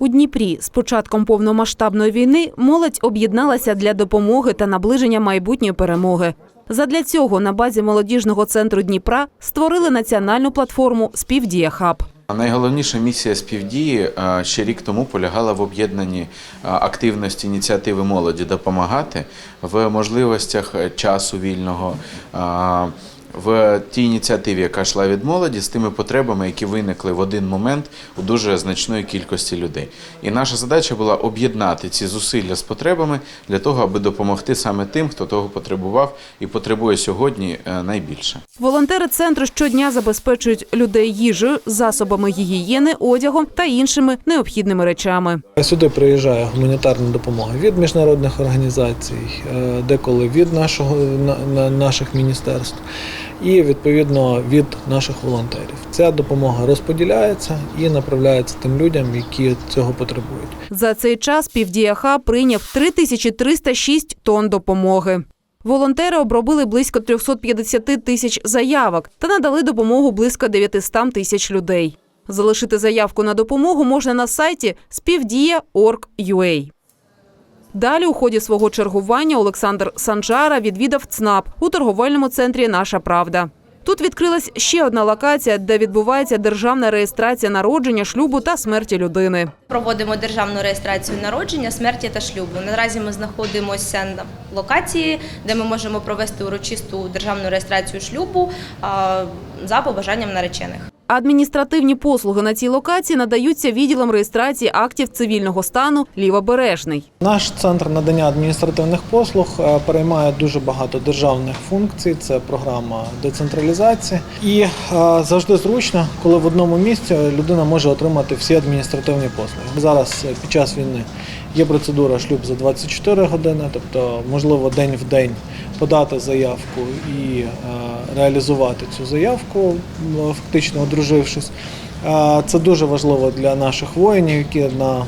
У Дніпрі з початком повномасштабної війни молодь об'єдналася для допомоги та наближення майбутньої перемоги. Задля цього на базі молодіжного центру Дніпра створили національну платформу Співдія Хаб. Найголовніша місія співдії е, ще рік тому полягала в об'єднанні е, активності ініціативи молоді допомагати в можливостях е, часу вільного. Е, В тій ініціативі, яка йшла від молоді, з тими потребами, які виникли в один момент у дуже значної кількості людей. І наша задача була об'єднати ці зусилля з потребами для того, аби допомогти саме тим, хто того потребував і потребує сьогодні е, найбільше. Волонтери центру щодня забезпечують людей їжею, засобами гігієни, одягом та іншими необхідними речами. Сюди приїжджає гуманітарна допомога від міжнародних організацій, е, деколи від нашого на- на- наших міністерств і відповідно від наших волонтерів. Ця допомога розподіляється і направляється тим людям, які цього потребують. За цей час Півдія Хаб прийняв 3306 тонн допомоги. Волонтери обробили близько 350 тисяч заявок та надали допомогу близько 900 тисяч людей. Залишити заявку на допомогу можна на сайті співдія.org.ua. Далі у ході свого чергування Олександр Санжара відвідав ЦНАП у торговельному центрі Наша Правда. Тут відкрилась ще одна локація, де відбувається державна реєстрація народження, шлюбу та смерті людини. Проводимо державну реєстрацію народження, смерті та шлюбу. Наразі ми знаходимося на локації, де ми можемо провести урочисту державну реєстрацію шлюбу за побажанням наречених. Адміністративні послуги на цій локації надаються відділом реєстрації актів цивільного стану Лівобережний. Наш центр надання адміністративних послуг е, переймає дуже багато державних функцій. Це програма децентралізації, і е, завжди зручно, коли в одному місці людина може отримати всі адміністративні послуги. Зараз е, під час війни є процедура шлюб за 24 години, тобто можливо день в день подати заявку і е, реалізувати цю заявку, фактично одружившись. Це дуже важливо для наших воїнів, які на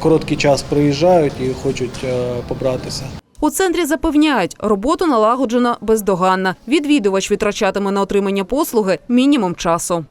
короткий час приїжджають і хочуть е, побратися. У центрі запевняють, роботу налагоджено бездоганно. Відвідувач витрачатиме на отримання послуги мінімум часу.